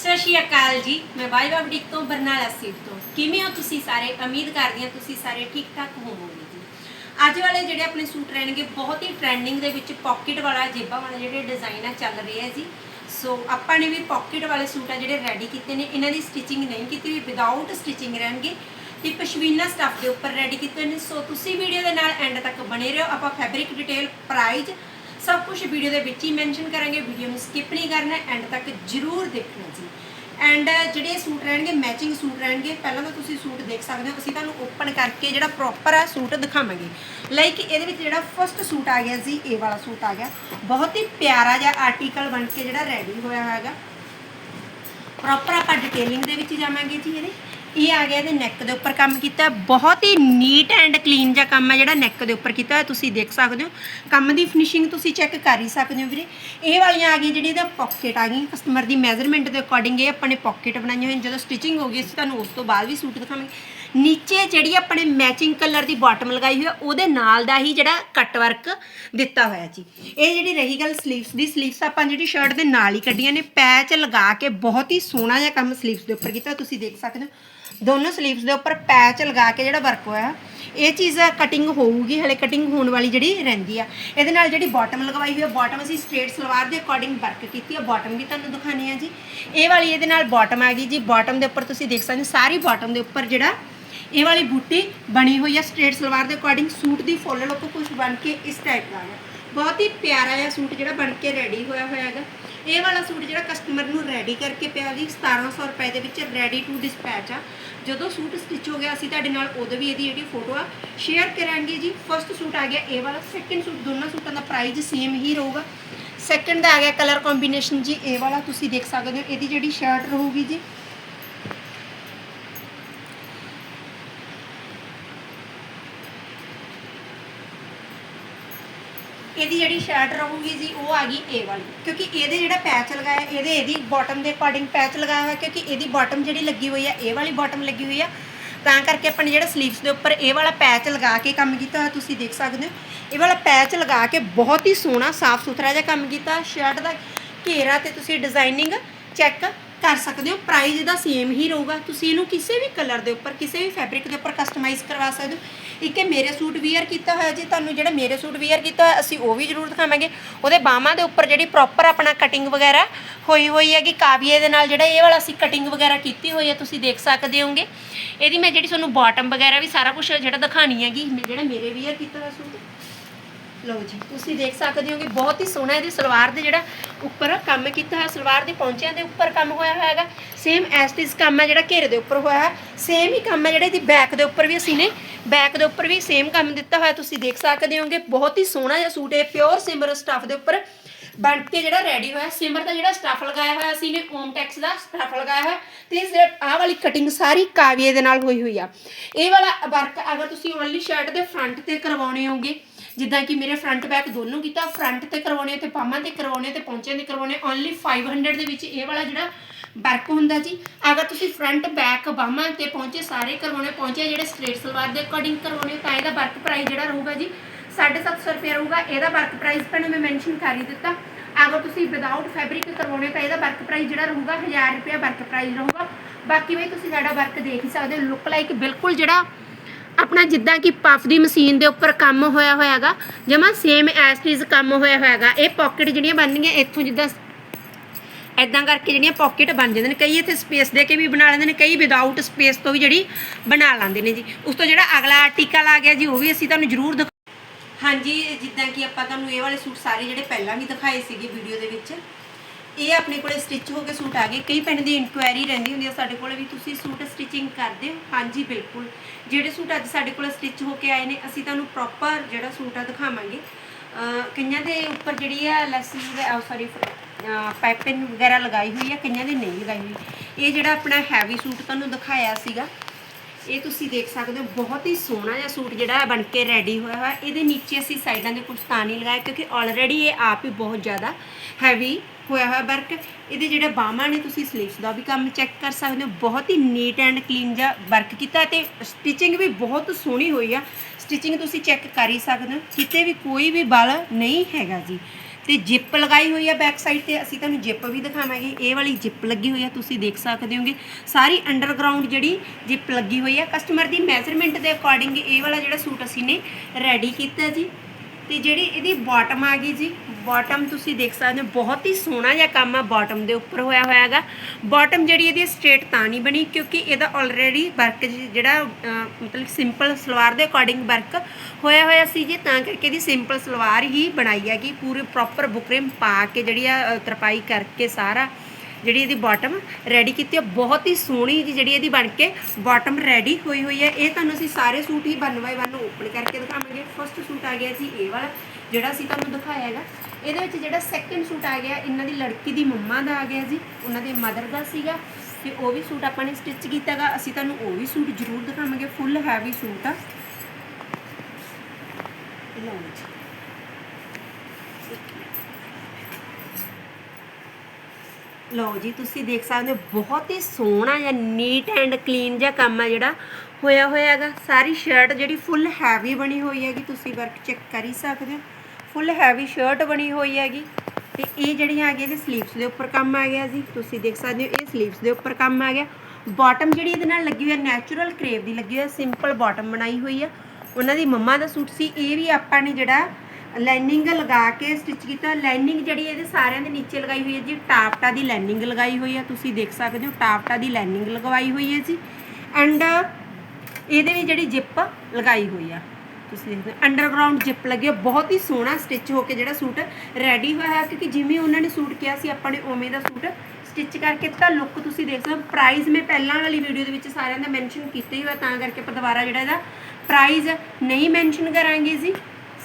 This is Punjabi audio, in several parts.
ਸਤਿ ਸ਼੍ਰੀ ਅਕਾਲ ਜੀ। ਮੈਂ ਵਾਈਵਾ ਬੁਟੀਕ ਤੋਂ ਬਰਨਾਲਾ ਸੀਟ ਤੋਂ। ਕਿਵੇਂ ਹੋ ਤੁਸੀਂ ਸਾਰੇ? ਉਮੀਦ ਕਰਦੀ ਹਾਂ ਤੁਸੀਂ ਸਾਰੇ ਠੀਕ ਠਾਕ ਹੋਵੋਗੇ ਜੀ। ਅੱਜ ਵਾਲੇ ਜਿਹੜੇ ਆਪਣੇ ਸੂਟ ਰਹਿਣਗੇ, ਬਹੁਤ ਹੀ ਟ੍ਰੈਂਡਿੰਗ ਦੇ ਵਿੱਚ ਪਾਕਟ ਵਾਲਾ, ਜੇਬਾਂ ਵਾਲੇ ਜਿਹੜੇ ਡਿਜ਼ਾਈਨ ਆ ਚੱਲ ਰਹੇ ਆ ਜੀ। ਸੋ ਆਪਾਂ ਨੇ ਵੀ ਪਾਕਟ ਵਾਲੇ ਸੂਟ ਆ ਜਿਹੜੇ ਰੈਡੀ ਕੀਤੇ ਨੇ। ਇਹਨਾਂ ਦੀ ਸਟਿਚਿੰਗ ਨਹੀਂ ਕੀਤੀ ਵੀ ਵਿਦਆਊਟ ਸਟਿਚਿੰਗ ਰਹਿਣਗੇ। ਤੇ ਪਸ਼ਮੀਨਾ ਸਟੱਫ ਦੇ ਉੱਪਰ ਰੈਡੀ ਕੀਤੇ ਨੇ। ਸੋ ਤੁਸੀਂ ਵੀਡੀਓ ਦੇ ਨਾਲ ਐਂਡ ਤੱਕ ਬਣੇ ਰਹੋ। ਆਪਾਂ ਫੈਬਰਿਕ ਡਿਟੇਲ ਪ੍ਰਾਈਜ਼ ਸਭ ਕੁਝ ਵੀਡੀਓ ਦੇ ਵਿੱਚ ਹੀ ਮੈਂਸ਼ਨ ਕਰਾਂਗੇ। ਵੀਡੀਓ ਨੂੰ ਸਕਿਪ ਨਹੀਂ ਕਰਨਾ ਐਂਡ ਤੱਕ ਜਰੂਰ ਦੇਖਣਾ ਜੀ। ਐਂਡ ਜਿਹੜੇ ਸੂਟ ਰਹਿਣਗੇ ਮੈਚਿੰਗ ਸੂਟ ਰਹਿਣਗੇ, ਪਹਿਲਾਂ ਤਾਂ ਤੁਸੀਂ ਸੂਟ ਦੇਖ ਸਕਦੇ ਹੋ। ਅਸੀਂ ਤੁਹਾਨੂੰ ਓਪਨ ਕਰਕੇ ਜਿਹੜਾ ਪ੍ਰੋਪਰ ਆ ਸੂਟ ਦਿਖਾਵਾਂਗੇ। ਲਾਈਕ ਇਹਦੇ ਵਿੱਚ ਜਿਹੜਾ ਫਰਸਟ ਸੂਟ ਆ ਗਿਆ ਜੀ, ਇਹ ਵਾਲਾ ਸੂਟ ਆ ਗਿਆ। ਬਹੁਤ ਹੀ ਪਿਆਰਾ ਜਿਹਾ ਆਰਟੀਕਲ ਬਣ ਕੇ ਜਿਹੜਾ ਰੈਡੀ ਹੋਇਆ ਹੈਗਾ। ਪ੍ਰੋਪਰ ਆਪਾਂ ਡਿਟੇਲਿੰਗ ਦੇ ਵਿੱਚ ਜਾਵਾਂਗੇ ਜੀ ਇਹਦੇ। ਇਹ ਆ ਗਿਆ ਇਹਦੇ ਨੈਕ ਦੇ ਉੱਪਰ ਕੰਮ ਕੀਤਾ। ਬਹੁਤ ਹੀ ਨੀਟ ਐਂਡ ਕਲੀਨ ਜਿਹਾ ਕੰਮ ਹੈ ਜਿਹੜਾ ਨੈਕ ਦੇ ਉੱਪਰ ਕੀਤਾ ਤੁਸੀਂ ਦੇਖ ਸਕਦੇ ਹੋ। ਕੰਮ ਦੀ ਫਿਨਿਸ਼ਿੰਗ ਤੁਸੀਂ ਚੈੱਕ ਕਰ ਹੀ ਸਕਦੇ ਹੋ ਵੀਰੇ। ਇਹ ਵਾਲੀਆਂ ਆ ਗਈਆਂ ਜਿਹੜੀ ਇਹਦਾ ਪਾਕਟ ਆ ਗਈ ਕਸਟਮਰ ਦੀ ਮੈਜ਼ਰਮੈਂਟ ਦੇ ਅਕੋਰਡਿੰਗ ਇਹ ਆਪਾਂ ਨੇ ਪਾਕਟ ਬਣਾਈਆਂ ਹੋਈਆਂ। ਜਦੋਂ ਸਟਿਚਿੰਗ ਹੋ ਗਈ ਅਸੀਂ ਤੁਹਾਨੂੰ ਉਸ ਤੋਂ ਬਾਅਦ ਵੀ ਸੂਟ ਦਿਖਾਵਾਂਗੇ। ਨੀਚੇ ਜਿਹੜੀ ਆਪਣੇ ਮੈਚਿੰਗ ਕਲਰ ਦੀ ਬਾਟਮ ਲਗਾਈ ਹੋਈ ਹੈ ਉਹਦੇ ਨਾਲ ਦਾ ਹੀ ਜਿਹੜਾ ਕੱਟ ਵਰਕ ਦਿੱਤਾ ਹੋਇਆ ਜੀ। ਇਹ ਜਿਹੜੀ ਰਹੀ ਗੱਲ ਸਲੀਵਸ ਦੀ ਸਲੀਵਸ ਆਪਾਂ ਜਿਹੜੀ ਸ਼ਰਟ ਦੇ ਨਾਲ ਹੀ ਕੱਢੀਆਂ ਨੇ। ਪੈਚ ਲਗਾ ਕੇ ਬਹੁਤ ਹੀ ਸੋਹਣਾ ਜਿਹਾ ਕੰਮ ਸਲੀਵਸ ਦੇ ਉੱਪਰ ਕੀਤਾ। ਤੁਸੀਂ ਦੇਖ ਸਕਦੇ ਹੋ। ਦੋਨੋਂ ਸਲੀਵਸ ਦੇ ਉੱਪਰ ਪੈਚ ਲਗਾ ਕੇ ਜਿਹੜਾ ਵਰਕ ਹੋਇਆ, ਇਹ ਚੀਜ਼ ਕਟਿੰਗ ਹੋਊਗੀ, ਹਲੇ ਕਟਿੰਗ ਹੋਣ ਵਾਲੀ ਜਿਹੜੀ ਰਹਿੰਦੀ ਆ। ਇਹਦੇ ਨਾਲ ਜਿਹੜੀ ਬਾਟਮ ਲਗਵਾਈ ਹੋਈ ਆ ਬਾਟਮ ਅਸੀਂ ਸਟ੍ਰੇਟ ਸਲਵਾਰ ਦੇ ਅਕੋਰਡਿੰਗ ਵਰਕ ਕੀਤੀ ਆ। ਬਾਟਮ ਵੀ ਤੁਹਾਨੂੰ ਦਿਖਾਣੀ ਆ ਜੀ। ਇਹ ਵਾਲੀ ਇਹਦੇ ਨਾਲ ਬਾਟਮ ਆ ਗਈ ਜੀ। ਬਾਟਮ ਦੇ ਉੱਪਰ ਤੁਸੀਂ ਦੇਖ ਸਕਦੇ ਹੋ, ਸਾਰੀ ਬਾਟਮ ਦੇ ਉੱਪਰ ਜਿਹੜਾ ਇਹ ਵਾਲੀ ਬੂਟੀ ਬਣੀ ਹੋਈ ਆ। ਸਟ੍ਰੇਟ ਸਲਵਾਰ ਦੇ ਅਕੋਰਡਿੰਗ ਸੂਟ ਦੀ ਫੁੱਲ ਲੁੱਕ ਕੁਝ ਬਣ ਕੇ ਇਸ ਟਾਈਪ ਦਾ ਹੈ ਬਹੁਤ ਹੀ ਪਿਆਰਾ ਜਿਹਾ ਸੂਟ ਜਿਹੜਾ ਬਣ ਕੇ ਰੈਡੀ ਹੋਇਆ ਹੋਇਆ ਹੈਗਾ। ਇਹ ਵਾਲਾ ਸੂਟ ਜਿਹੜਾ ਕਸਟਮਰ ਨੂੰ ਰੈਡੀ ਕਰਕੇ ਪਿਆ ਜੀ 1700 ਰੁਪਏ ਦੇ ਵਿੱਚ ਰੈਡੀ ਟੂ ਡਿਸਪੈਚ ਆ। ਜਦੋਂ ਸੂਟ ਸਟਿਚ ਹੋ ਗਿਆ, ਅਸੀਂ ਤੁਹਾਡੇ ਨਾਲ ਉਦੋਂ ਵੀ ਇਹਦੀ ਜਿਹੜੀ ਫੋਟੋ ਆ ਸ਼ੇਅਰ ਕਰਾਂਗੇ ਜੀ। ਫਰਸਟ ਸੂਟ ਆ ਗਿਆ, ਇਹ ਵਾਲਾ। ਸੈਕੰਡ ਸੂਟ, ਦੋਨਾਂ ਸੂਟਾਂ ਦਾ ਪ੍ਰਾਈਸ ਸੇਮ ਹੀ ਰਹੂਗਾ। ਸੈਕੰਡ ਦਾ ਆ ਗਿਆ ਕਲਰ ਕੰਬੀਨੇਸ਼ਨ ਜੀ, ਇਹ ਵਾਲਾ ਤੁਸੀਂ ਦੇਖ ਸਕਦੇ ਹੋ, ਇਹਦੀ ਜਿਹੜੀ ਸ਼ਰਟ ਰਹੂਗੀ ਜੀ। ਇਹਦੀ ਜਿਹੜੀ ਸ਼ਰਟ ਰਹੂਗੀ ਜੀ, ਉਹ ਆ ਗਈ ਇਹ ਵਾਲੀ। ਕਿਉਂਕਿ ਇਹਦੇ ਜਿਹੜਾ ਪੈਚ ਲਗਾਇਆ, ਇਹਦੇ, ਇਹਦੀ ਬਾਟਮ ਦੇ ਅਕੋਰਡਿੰਗ ਪੈਚ ਲਗਾਇਆ ਹੋਇਆ, ਕਿਉਂਕਿ ਇਹਦੀ ਬਾਟਮ ਜਿਹੜੀ ਲੱਗੀ ਹੋਈ ਆ ਇਹ ਵਾਲੀ ਬਾਟਮ ਲੱਗੀ ਹੋਈ ਆ। ਤਾਂ ਕਰਕੇ ਆਪਾਂ ਨੇ ਜਿਹੜਾ ਸਲੀਵਸ ਦੇ ਉੱਪਰ ਇਹ ਵਾਲਾ ਪੈਚ ਲਗਾ ਕੇ ਕੰਮ ਕੀਤਾ ਹੋਇਆ, ਤੁਸੀਂ ਦੇਖ ਸਕਦੇ ਹੋ। ਇਹ ਵਾਲਾ ਪੈਚ ਲਗਾ ਕੇ ਬਹੁਤ ਹੀ ਸੋਹਣਾ ਸਾਫ਼ ਸੁਥਰਾ ਜਿਹਾ ਕੰਮ ਕੀਤਾ। ਸ਼ਰਟ ਦਾ ਘੇਰਾ ਤੇ ਤੁਸੀਂ ਡਿਜ਼ਾਈਨਿੰਗ ਚੈੱਕ ਕਰ ਸਕਦੇ ਹੋ। ਪ੍ਰਾਈਸ ਇਹਦਾ ਸੇਮ ਹੀ ਰਹੂਗਾ। ਤੁਸੀਂ ਇਹਨੂੰ ਕਿਸੇ ਵੀ ਕਲਰ ਦੇ ਉੱਪਰ, ਕਿਸੇ ਵੀ ਫੈਬਰਿਕ ਦੇ ਉੱਪਰ ਕਸਟਮਾਈਜ਼ ਕਰਵਾ ਸਕਦੇ ਹੋ। ਇੱਕ ਇਹ ਮੇਰੇ ਸੂਟ ਵੀਅਰ ਕੀਤਾ ਹੋਇਆ ਜੀ, ਤੁਹਾਨੂੰ ਜਿਹੜਾ ਮੇਰੇ ਸੂਟ ਵੀਅਰ ਕੀਤਾ ਹੋਇਆ, ਅਸੀਂ ਉਹ ਵੀ ਜ਼ਰੂਰ ਦਿਖਾਵਾਂਗੇ। ਉਹਦੇ ਬਾਹਾਂ ਦੇ ਉੱਪਰ ਜਿਹੜੀ ਪ੍ਰੋਪਰ ਆਪਣਾ ਕਟਿੰਗ ਵਗੈਰਾ ਹੋਈ ਹੋਈ ਹੈਗੀ, ਕਾਵੀਏ ਦੇ ਨਾਲ ਜਿਹੜਾ ਇਹ ਵਾਲਾ ਅਸੀਂ ਕਟਿੰਗ ਵਗੈਰਾ ਕੀਤੀ ਹੋਈ ਹੈ, ਤੁਸੀਂ ਦੇਖ ਸਕਦੇ ਹੋਗੇ ਇਹਦੀ ਮੈਂ ਜਿਹੜੀ ਤੁਹਾਨੂੰ ਬਾਟਮ ਵਗੈਰਾ ਵੀ ਸਾਰਾ ਕੁਝ ਜਿਹੜਾ ਦਿਖਾਣੀ ਹੈਗੀ ਜਿਹੜਾ ਮੇਰੇ ਵੀਅਰ ਕੀਤਾ ਹੋਇਆ ਸੂਟ ਲਓ ਜੀ, ਤੁਸੀਂ ਦੇਖ ਸਕਦੇ ਹੋ ਕਿ ਬਹੁਤ ਹੀ ਸੋਹਣਾ ਇਹਦੀ ਸਲਵਾਰ ਦੇ ਜਿਹੜਾ ਉੱਪਰ ਕੰਮ ਕੀਤਾ ਹੋਇਆ, ਸਲਵਾਰ ਦੇ ਪੌਂਚਿਆਂ ਦੇ ਉੱਪਰ ਕੰਮ ਹੋਇਆ ਹੋਇਆ ਹੈਗਾ। ਸੇਮ ਐਸਟਿਸ ਕੰਮ ਹੈ ਜਿਹੜਾ ਘੇਰੇ ਦੇ ਉੱਪਰ ਹੋਇਆ ਹੈ। ਸੇਮ ਹੀ ਕੰਮ ਹੈ ਜਿਹੜਾ ਇਹਦੀ ਬੈਕ ਦੇ ਉੱਪਰ ਵੀ ਅਸੀਂ ਨੇ ਬੈਕ ਦੇ ਉੱਪਰ ਵੀ ਸੇਮ ਕੰਮ ਦਿੱਤਾ ਹੋਇਆ। ਤੁਸੀਂ ਦੇਖ ਸਕਦੇ ਹੋਗੇ, ਬਹੁਤ ਹੀ ਸੋਹਣਾ ਜਿਹਾ ਸੂਟ ਹੈ ਪਿਓਰ ਸਿਮਰ ਸਟੱਫ ਦੇ ਉੱਪਰ ਬਣ ਕੇ ਜਿਹੜਾ ਰੈਡੀ ਹੋਇਆ। ਸਿਮਰ ਦਾ ਜਿਹੜਾ ਸਟੱਫ ਲਗਾਇਆ ਹੋਇਆ ਅਸੀਂ ਨੇ ਓਮ ਟੈਕਸ ਦਾ ਸਟੱਫ ਲਗਾਇਆ ਹੋਇਆ। ਤੇ ਆਹ ਵਾਲੀ ਕਟਿੰਗ ਸਾਰੀ ਕਾਵੀਏ ਦੇ ਨਾਲ ਹੋਈ ਹੋਈ ਆ। ਇਹ ਵਾਲਾ ਵਰਕ ਅਗਰ ਤੁਸੀਂ ਓਨਲੀ ਸ਼ਰਟ ਦੇ ਫਰੰਟ ਤੇ ਕਰਵਾਉਣੇ ਹੋਗੇ ਜਿੱਦਾਂ ਕਿ ਮੇਰੇ ਫਰੰਟ ਬੈਕ ਦੋਨੋਂ ਕੀਤਾ ਫਰੰਟ ਤੇ ਕਰਵਾਉਣੇ ਤੇ ਪਾਮਾਂ ਤੇ ਕਰਵਾਉਣੇ ਤੇ ਪੌਂਚਿਆਂ ਤੇ ਕਰਵਾਉਣੇ ਓਨਲੀ 500 ਦੇ ਵਿੱਚ ਇਹ ਵਾਲਾ ਜਿਹੜਾ ਵਰਕ ਹੁੰਦਾ ਜੀ, ਅਗਰ ਤੁਸੀਂ ਫਰੰਟ ਬੈਕ ਬਾਹਾਂ ਤੇ ਪਹੁੰਚੇ ਸਾਰੇ ਕਰਵਾਉਣੇ ਪਹੁੰਚੇ ਜਿਹੜੇ ਸਟ੍ਰੇਟ ਸਲਵਾਰ ਦੇ ਅਕੋਰਡਿੰਗ ਕਰਵਾਉਣੇ, ਤਾਂ ਇਹਦਾ ਵਰਕ ਪ੍ਰਾਈਸ ਜਿਹੜਾ ਰਹੂਗਾ ਜੀ 750 ਰੁਪਏ ਰਹੂਗਾ, ਇਹਦਾ ਵਰਕ ਪ੍ਰਾਈਸ ਤੁਹਾਨੂੰ ਮੈਂ ਮੈਂਸ਼ਨ ਕਰ ਹੀ ਦਿੱਤਾ। ਅਗਰ ਤੁਸੀਂ ਵਿਦਆਊਟ ਫੈਬਰਿਕ ਕਰਵਾਉਣੇ, ਤਾਂ ਇਹਦਾ ਵਰਕ ਪ੍ਰਾਈਸ ਜਿਹੜਾ ਰਹੂਗਾ 1000 ਰੁਪਏ ਵਰਕ ਪ੍ਰਾਈਸ ਰਹੂਗਾ। ਬਾਕੀ ਵੀ ਤੁਸੀਂ ਸਾਡਾ ਵਰਕ ਦੇਖ ਹੀ ਸਕਦੇ ਹੋ ਲੁੱਕ ਲਾਈਕ ਬਿਲਕੁਲ ਜਿਹੜਾ ਆਪਣਾ ਜਿੱਦਾਂ ਕਿ ਪਫ ਦੀ ਮਸ਼ੀਨ ਦੇ ਉੱਪਰ ਕੰਮ ਹੋਇਆ ਹੋਇਆਗਾ, ਜਮਾ ਸੇਮ ਐਸਟੀਜ਼ ਕੰਮ ਹੋਇਆ ਹੋਇਆਗਾ। ਇਹ ਪਾਕਟ ਜਿਹੜੀਆਂ ਬਣਨਗੀਆਂ ਇੱਥੋਂ ਜਿੱਦਾਂ ਐਦਾਂ ਕਰਕੇ ਜਿਹੜੀਆਂ ਪਾਕਟ ਬਣ ਜਾਂਦੇ ਨੇ, ਕਈ ਇੱਥੇ ਸਪੇਸ ਦੇ ਕੇ ਵੀ ਬਣਾ ਲੈਂਦੇ ਨੇ, ਕਈ ਵਿਦਆਊਟ ਸਪੇਸ ਤੋਂ ਵੀ ਜਿਹੜੀ ਬਣਾ ਲੈਂਦੇ ਨੇ ਜੀ। ਉਸ ਤੋਂ ਜਿਹੜਾ ਅਗਲਾ ਆਰਟੀਕਲ ਆ ਗਿਆ ਜੀ, ਉਹ ਵੀ ਅਸੀਂ ਤੁਹਾਨੂੰ ਜ਼ਰੂਰ ਦਿਖਾ ਹਾਂਜੀ, ਜਿੱਦਾਂ ਕਿ ਆਪਾਂ ਤੁਹਾਨੂੰ ਇਹ ਵਾਲੇ ਸੂਟ ਸਾਰੇ ਜਿਹੜੇ ਪਹਿਲਾਂ ਵੀ ਦਿਖਾਏ ਸੀਗੇ ਵੀਡੀਓ ਦੇ ਵਿੱਚ। ਇਹ ਆਪਣੇ ਕੋਲੇ ਸਟਿਚ ਹੋ ਕੇ ਸੂਟ ਆ ਗਏ। ਕਈ ਪਿੰਡ ਦੀ ਇਨਕੁਆਇਰੀ ਰਹਿੰਦੀ ਹੁੰਦੀ ਆ ਸਾਡੇ ਕੋਲੇ ਵੀ ਤੁਸੀਂ ਸੂਟ ਸਟਿਚਿੰਗ ਕਰਦੇ ਹੋ? ਹਾਂਜੀ, ਬਿਲਕੁਲ। ਜਿਹੜੇ ਸੂਟ ਅੱਜ ਸਾਡੇ ਕੋਲੇ ਸਟਿਚ ਹੋ ਕੇ ਆਏ ਨੇ, ਅਸੀਂ ਤੁਹਾਨੂੰ ਪ੍ਰੋਪਰ ਜਿਹੜਾ ਸੂਟ ਆ ਦਿਖਾਵਾਂਗੇ। ਕਈਆਂ ਦੇ ਉੱਪਰ ਜਿਹੜੀ ਆ ਲੈਸਿਸ ਸੌਰੀ ਪਾਈਪਿੰਗ ਵਗੈਰਾ ਲਗਾਈ ਹੋਈ ਆ, ਕਈਆਂ ਦੇ ਨਹੀਂ ਲਗਾਈ ਹੋਈ। ਇਹ ਜਿਹੜਾ ਆਪਣਾ ਹੈਵੀ ਸੂਟ ਤੁਹਾਨੂੰ ਦਿਖਾਇਆ ਸੀਗਾ। ਇਹ ਤੁਸੀਂ ਦੇਖ ਸਕਦੇ ਹੋ, ਬਹੁਤ ਹੀ ਸੋਹਣਾ ਜਿਹਾ ਸੂਟ ਜਿਹੜਾ ਹੈ ਬਣ ਕੇ ਰੈਡੀ ਹੋਇਆ ਹੋਇਆ। ਇਹਦੇ ਨੀਚੇ ਅਸੀਂ ਸਾਈਡਾਂ ਦੇ ਕੁਝ ਤਾਂ ਨਹੀਂ ਲਗਾਏ, ਕਿਉਂਕਿ ਆਲਰੇਡੀ ਇਹ ਆਪ ਹੀ ਬਹੁਤ ਜ਼ਿਆਦਾ ਹੈਵੀ ਹੋਇਆ ਹੋਇਆ ਵਰਕ ਇਹਦੇ ਜਿਹੜੇ ਬਾਹਾਂ ਨੇ, ਤੁਸੀਂ ਸਲੀਵਸ ਦਾ ਵੀ ਕੰਮ ਚੈੱਕ ਕਰ ਸਕਦੇ ਹੋ। ਬਹੁਤ ਹੀ ਨੀਟ ਐਂਡ ਕਲੀਨ ਜਿਹਾ ਵਰਕ ਕੀਤਾ ਤੇ ਸਟਿਚਿੰਗ ਵੀ ਬਹੁਤ ਸੋਹਣੀ ਹੋਈ ਆ। ਸਟਿਚਿੰਗ ਤੁਸੀਂ ਚੈੱਕ ਕਰ ਹੀ ਸਕਦੇ ਹੋ, ਕਿਤੇ ਵੀ ਕੋਈ ਵੀ ਬਲ ਨਹੀਂ ਹੈਗਾ ਜੀ। ਤੇ ਜਿਪ ਲਗਾਈ ਹੋਈ ਆ ਬੈਕ ਸਾਈਡ ਤੇ, ਅਸੀਂ ਤੁਹਾਨੂੰ ਜਿਪ ਵੀ ਦਿਖਾਵਾਂਗੇ। ਇਹ ਵਾਲੀ ਜਿਪ ਲੱਗੀ ਹੋਈ ਆ, ਤੁਸੀਂ ਦੇਖ ਸਕਦੇ ਹੋਗੇ। ਸਾਰੀ ਅੰਡਰਗਰਾਉਂਡ ਜਿਹੜੀ ਜਿਪ ਲੱਗੀ ਹੋਈ ਆ ਕਸਟਮਰ ਦੀ ਮੈਜ਼ਰਮੈਂਟ ਦੇ ਅਕੋਰਡਿੰਗ ਇਹ ਵਾਲਾ ਜਿਹੜਾ ਸੂਟ ਅਸੀਂ ਨੇ ਰੈਡੀ ਕੀਤਾ ਜੀ। ਤੇ ਜਿਹੜੀ ਇਹਦੀ ਬਾਟਮ ਆ ਗਈ ਜੀ ਬਾਟਮ ਤੁਸੀਂ ਦੇਖ ਸਕਦੇ ਹੋ, ਬਹੁਤ ਹੀ ਸੋਹਣਾ ਜਿਹਾ ਕੰਮ ਆ ਬਾਟਮ ਦੇ ਉੱਪਰ ਹੋਇਆ ਹੋਇਆ ਹੈਗਾ। ਬਾਟਮ ਜਿਹੜੀ ਇਹਦੀ ਸਟ੍ਰੇਟ ਤਾਂ ਨਹੀਂ ਬਣੀ, ਕਿਉਂਕਿ ਇਹਦਾ ਆਲਰੇਡੀ ਵਰਕ ਜਿਹੜਾ ਮਤਲਬ ਸਿੰਪਲ ਸਲਵਾਰ ਦੇ ਅਕੋਰਡਿੰਗ ਵਰਕ ਹੋਇਆ ਹੋਇਆ ਸੀ ਜੀ, ਤਾਂ ਕਰਕੇ ਇਹਦੀ ਸਿੰਪਲ ਸਲਵਾਰ ਹੀ ਬਣਾਈ ਹੈਗੀ, ਪੂਰੇ ਪ੍ਰੋਪਰ ਬੁਕਰਮ ਪਾ ਕੇ ਜਿਹੜੀ ਆ ਤਰਪਾਈ ਕਰਕੇ ਸਾਰਾ। ਜਿਹੜੀ ਇਹਦੀ ਬਾਟਮ ਰੈਡੀ ਕੀਤੀ ਹੈ। ਬਹੁਤ ਹੀ ਸੋਹਣੀ ਜੀ ਜਿਹੜੀ ਇਹਦੀ ਬਣ ਕੇ ਬਾਟਮ ਰੈਡੀ ਹੋਈ ਹੋਈ ਹੈ। ਇਹ ਤੁਹਾਨੂੰ ਅਸੀਂ ਸਾਰੇ ਸੂਟ ਹੀ ਵਨ ਬਾਈ ਵਨ ਓਪਨ ਕਰਕੇ ਦਿਖਾਵਾਂਗੇ। ਫਸਟ ਸੂਟ ਆ ਗਿਆ ਸੀ ਇਹ ਵਾਲਾ, ਜਿਹੜਾ ਅਸੀਂ ਤੁਹਾਨੂੰ ਦਿਖਾਇਆ ਹੈਗਾ। ਇਹਦੇ ਵਿੱਚ ਜਿਹੜਾ ਸੈਕੰਡ ਸੂਟ ਆ ਗਿਆ, ਇਹਨਾਂ ਦੀ ਲੜਕੀ ਦੀ ਮੰਮਾ ਦਾ ਆ ਗਿਆ ਜੀ। ਉਹਨਾਂ ਦੇ ਮਦਰ ਦਾ ਸੀਗਾ। ਤੇ ਉਹ ਵੀ ਸੂਟ ਆਪਾਂ ਨੇ ਸਟਿਚ ਕੀਤਾਗਾ ਅਸੀਂ ਤੁਹਾਨੂੰ ਉਹ ਵੀ ਸੂਟ ਜ਼ਰੂਰ ਦਿਖਾਵਾਂਗੇ। ਫੁੱਲ ਹੈਵੀ ਸੂਟ ਆ। ਲਓ ਜੀ। ਲਓ ਜੀ, ਤੁਸੀਂ ਦੇਖ ਸਕਦੇ ਹੋ, ਬਹੁਤ ਹੀ ਸੋਹਣਾ ਜਾਂ ਨੀਟ ਐਂਡ ਕਲੀਨ ਜਿਹਾ ਕੰਮ ਆ ਜਿਹੜਾ ਹੋਇਆ ਹੋਇਆ ਹੈਗਾ। ਸਾਰੀ ਸ਼ਰਟ ਜਿਹੜੀ ਫੁੱਲ ਹੈਵੀ ਬਣੀ ਹੋਈ ਹੈਗੀ, ਤੁਸੀਂ ਵਰਕ ਚੈੱਕ ਕਰ ਹੀ ਸਕਦੇ ਹੋ। ਫੁੱਲ ਹੈਵੀ ਸ਼ਰਟ ਬਣੀ ਹੋਈ ਹੈਗੀ। ਤੇ ਇਹ ਜਿਹੜੀਆਂ ਆ ਗਈਆਂ ਇਹਦੇ ਸਲੀਵਸ ਦੇ ਉੱਪਰ ਕੰਮ ਆ ਗਿਆ ਜੀ। ਤੁਸੀਂ ਦੇਖ ਸਕਦੇ ਹੋ, ਇਹ ਸਲੀਵਸ ਦੇ ਉੱਪਰ ਕੰਮ ਆ ਗਿਆ। ਬਾਟਮ ਜਿਹੜੀ ਇਹਦੇ ਨਾਲ ਲੱਗੀ ਹੋਈ ਹੈ ਨੈਚੁਰਲ ਕਰੇਵ ਦੀ ਲੱਗੀ ਹੋਈ ਹੈ ਸਿੰਪਲ ਬਾਟਮ ਬਣਾਈ ਹੋਈ ਹੈ ਉਹਨਾਂ ਦੀ ਮੰਮਾ ਦਾ ਸੂਟ ਸੀ, ਇਹ ਵੀ ਆਪਾਂ ਨੇ ਜਿਹੜਾ ਲਾਈਨਿੰਗ ਲਗਾ ਕੇ ਸਟਿਚ ਕੀਤਾ ਲਾਈਨਿੰਗ ਜਿਹੜੀ ਇਹਦੇ ਸਾਰਿਆਂ ਦੇ ਨੀਚੇ ਲਗਾਈ ਹੋਈ ਹੈ ਜੀ। ਟਾਪਟਾ ਦੀ ਲਾਈਨਿੰਗ ਲਗਾਈ ਹੋਈ ਹੈ। ਤੁਸੀਂ ਦੇਖ ਸਕਦੇ ਹੋ ਟਾਪਟਾ ਦੀ ਲਾਈਨਿੰਗ ਲਗਵਾਈ ਹੋਈ ਹੈ ਜੀ। ਐਂਡ ਇਹਦੇ ਵੀ ਜਿਹੜੀ ਜਿਪ ਲਗਾਈ ਹੋਈ ਆ। ਤੁਸੀਂ ਦੇਖਦੇ ਅੰਡਰਗਰਾਉਂਡ ਜਿਪ ਲੱਗੀ ਬਹੁਤ ਹੀ ਸੋਹਣਾ ਸਟਿਚ ਹੋ ਕੇ ਜਿਹੜਾ ਸੂਟ ਰੈਡੀ ਹੋਇਆ ਹੈ। ਕਿਉਂਕਿ ਜਿਵੇਂ ਉਹਨਾਂ ਨੇ ਸੂਟ ਕਿਹਾ ਸੀ, ਆਪਾਂ ਨੇ ਉਵੇਂ ਦਾ ਸੂਟ ਸਟਿਚ ਕਰਕੇ ਤਾਂ ਲੁੱਕ ਤੁਸੀਂ ਦੇਖ ਸਕਦੇ ਹੋ ਪ੍ਰਾਈਸ ਮੈਂ ਪਹਿਲਾਂ ਵਾਲੀ ਵੀਡੀਓ ਦੇ ਵਿੱਚ ਸਾਰਿਆਂ ਦਾ ਮੈਂਸ਼ਨ ਕੀਤਾ ਹੀ ਹੋਇਆ। ਤਾਂ ਕਰਕੇ ਆਪਾਂ ਦੁਬਾਰਾ ਜਿਹੜਾ ਇਹਦਾ ਪ੍ਰਾਈਸ ਨਹੀਂ ਮੈਂਸ਼ਨ ਕਰਾਂਗੇ ਜੀ।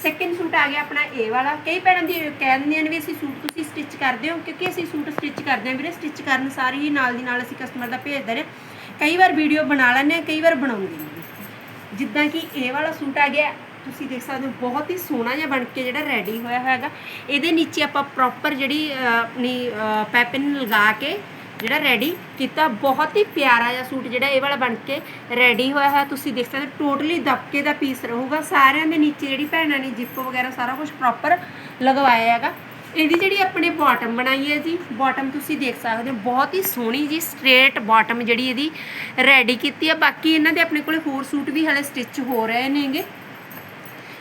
ਸੈਕਿੰਡ ਸੂਟ ਆ ਗਿਆ ਆਪਣਾ ਇਹ ਵਾਲਾ। ਕਈ ਭੈਣਾਂ ਦੀ ਕਹਿ ਦਿੰਦੀਆਂ ਨੇ ਵੀ ਅਸੀਂ ਸੂਟ ਤੁਸੀਂ ਸਟਿਚ ਕਰਦੇ ਹੋ, ਕਿਉਂਕਿ ਅਸੀਂ ਸੂਟ ਸਟਿਚ ਕਰਦੇ ਹਾਂ ਵੀਰੇ। ਸਟਿਚ ਕਰਨ ਸਾਰੀ ਹੀ ਨਾਲ ਦੀ ਨਾਲ ਅਸੀਂ ਕਸਟਮਰ ਦਾ ਭੇਜਦੇ ਦਿੰਦੇ ਹਾਂ ਕਈ ਵਾਰ ਵੀਡੀਓ ਬਣਾ ਲੈਂਦੇ ਹਾਂ, ਕਈ ਵਾਰ ਬਣਾਉਂਦੇ ਨਹੀਂ। ਜਿੱਦਾਂ ਕਿ ਇਹ ਵਾਲਾ ਸੂਟ ਆ ਗਿਆ, ਤੁਸੀਂ ਦੇਖ ਸਕਦੇ ਹੋ, ਬਹੁਤ ਹੀ ਸੋਹਣਾ ਜਿਹਾ ਬਣ ਕੇ ਜਿਹੜਾ ਰੈਡੀ ਹੋਇਆ ਹੋਇਆਗਾ ਇਹਦੇ ਨੀਚੇ ਆਪਾਂ ਪ੍ਰੋਪਰ ਜਿਹੜੀ ਆਪਣੀ ਪੈਪਨ ਲਗਾ ਕੇ ਜਿਹੜਾ ਰੈਡੀ ਕੀਤਾ, ਬਹੁਤ ਹੀ ਪਿਆਰਾ ਜਿਹਾ ਸੂਟ ਜਿਹੜਾ ਇਹ ਵਾਲਾ ਬਣ ਕੇ ਰੈਡੀ ਹੋਇਆ ਹੈ। ਤੁਸੀਂ ਦੇਖ ਸਕਦੇ ਟੋਟਲੀ ਦਬਕੇ ਦਾ ਪੀਸ ਰਹੂਗਾ। ਸਾਰਿਆਂ ਦੇ ਨੀਚੇ ਜਿਹੜੀ ਭੈਣਾਂ ਨੇ ਜਿਪ ਵਗੈਰਾ ਸਾਰਾ ਕੁਝ ਪ੍ਰੋਪਰ ਲਗਵਾਇਆ ਹੈਗਾ। ਇਹਦੀ ਜਿਹੜੀ ਆਪਣੇ ਬਾਟਮ ਬਣਾਈ ਹੈ ਜੀ ਬਾਟਮ ਤੁਸੀਂ ਦੇਖ ਸਕਦੇ ਹੋ, ਬਹੁਤ ਹੀ ਸੋਹਣੀ ਜੀ ਸਟ੍ਰੇਟ ਬਾਟਮ ਜਿਹੜੀ ਇਹਦੀ ਰੈਡੀ ਕੀਤੀ ਹੈ। ਬਾਕੀ ਇਹਨਾਂ ਦੇ ਆਪਣੇ ਕੋਲੇ ਹੋਰ ਸੂਟ ਵੀ ਹਲੇ ਸਟਿਚ ਹੋ ਰਹੇ ਨੇਗੇ।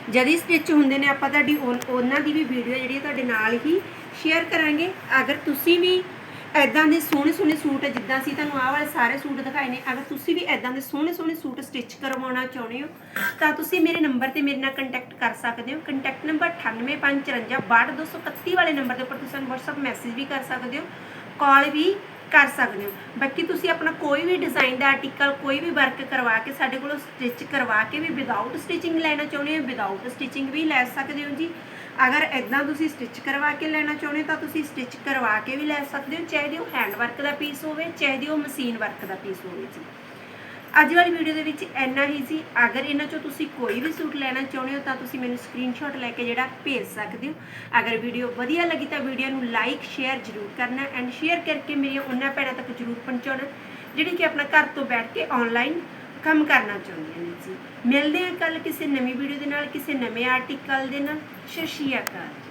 ਜਦ ਹੀ ਸਟਿਚ ਹੁੰਦੇ ਨੇ, ਆਪਾਂ ਤੁਹਾਡੀ ਉਨ- ਉਹਨਾਂ ਦੀ ਵੀ ਵੀਡੀਓ ਜਿਹੜੀ ਹੈ ਤੁਹਾਡੇ ਨਾਲ ਹੀ ਸ਼ੇਅਰ ਕਰਾਂਗੇ। ਅਗਰ ਤੁਸੀਂ ਵੀ ਐਦਾਂ ਦੇ ਸੋਹਣੇ ਸੋਹਣੇ ਸੂਟ ਜਿੱਦਾਂ ਅਸੀਂ ਤੁਹਾਨੂੰ ਆਹ ਵਾਲੇ ਸਾਰੇ ਸੂਟ ਦਿਖਾਏ ਨੇ, ਅਗਰ ਤੁਸੀਂ ਵੀ ਐਦਾਂ ਦੇ ਸੋਹਣੇ ਸੋਹਣੇ ਸੂਟ ਸਟਿਚ ਕਰਵਾਉਣਾ ਚਾਹੁੰਦੇ ਹੋ, ਤਾਂ ਤੁਸੀਂ ਮੇਰੇ ਨੰਬਰ ਤੇ ਮੇਰੇ ਨਾਲ ਕੰਟੈਕਟ ਕਰ ਸਕਦੇ ਹੋ। ਕੰਟੈਕਟ ਨੰਬਰ 9854562231 ਵਾਲੇ ਨੰਬਰ ਦੇ ਉੱਪਰ ਤੁਸੀਂ ਸਾਨੂੰ WhatsApp ਮੈਸੇਜ ਵੀ ਕਰ ਸਕਦੇ ਹੋ ਕਾਲ ਵੀ ਕਰ ਸਕਦੇ ਹੋ। ਬਾਕੀ ਤੁਸੀਂ ਆਪਣਾ ਕੋਈ ਵੀ ਡਿਜ਼ਾਈਨ ਦਾ ਆਰਟੀਕਲ ਕੋਈ ਵੀ ਵਰਕ ਕਰਵਾ ਕੇ ਸਾਡੇ ਕੋਲੋਂ ਸਟਿਚ ਕਰਵਾ ਕੇ ਵੀ ਵਿਦਆਊਟ ਸਟਿਚਿੰਗ ਲੈਣਾ ਚਾਹੁੰਦੇ ਹੋ ਵਿਦਆਊਟ ਸਟਿਚਿੰਗ ਵੀ ਲੈ ਸਕਦੇ ਹੋ ਜੀ। ਅਗਰ ਇਦਾਂ ਤੁਸੀਂ ਸਟਿਚ ਕਰਵਾ ਕੇ ਲੈਣਾ ਚਾਹੁੰਦੇ ਹੋ ਤਾਂ ਤੁਸੀਂ ਸਟਿਚ ਕਰਵਾ ਕੇ ਵੀ ਲੈ ਸਕਦੇ ਹੋ, ਚਾਹੇ ਉਹ ਹੈਂਡ ਵਰਕ ਦਾ ਪੀਸ ਹੋਵੇ, ਚਾਹੇ ਉਹ ਮਸ਼ੀਨ ਵਰਕ ਦਾ ਪੀਸ ਹੋਵੇ ਜੀ। ਅੱਜ ਵਾਲੀ ਵੀਡੀਓ ਦੇ ਵਿੱਚ ਇੰਨਾ ਹੀ ਸੀ ਅਗਰ ਇਹਨਾਂ ਚੋਂ ਤੁਸੀਂ ਕੋਈ ਵੀ ਸੂਟ ਲੈਣਾ ਚਾਹੁੰਦੇ ਹੋ ਤਾਂ ਤੁਸੀਂ ਮੈਨੂੰ ਸਕਰੀਨਸ਼ਾਟ ਲੈ ਕੇ ਜਿਹੜਾ ਭੇਜ ਸਕਦੇ ਹੋ। ਅਗਰ ਵੀਡੀਓ ਵਧੀਆ ਲੱਗੀ ਤਾਂ ਵੀਡੀਓ ਨੂੰ ਲਾਈਕ ਸ਼ੇਅਰ ਜ਼ਰੂਰ ਕਰਨਾ ਐਂਡ ਸ਼ੇਅਰ ਕਰਕੇ ਮੇਰੀਆਂ ਉਹਨਾਂ ਭੈਣਾਂ ਤੱਕ ਜ਼ਰੂਰ ਪਹੁੰਚਾਉਣਾ, ਜਿਹੜੀ ਕਿ ਆਪਣਾ ਘਰ ਤੋਂ ਬੈਠ ਕੇ ਆਨਲਾਈਨ ਕੰਮ ਕਰਨਾ ਚਾਹੁੰਦੀਆਂ ਨੇ ਜੀ। ਮਿਲਦੇ ਹਾਂ ਕੱਲ ਕਿਸੇ ਨਵੀਂ ਵੀਡੀਓ ਦੇ ਨਾਲ, ਕਿਸੇ ਨਵੇਂ ਆਰਟੀਕਲ ਦੇ ਨਾਲ। ਸਤਿ ਸ਼੍ਰੀ ਅਕਾਲ।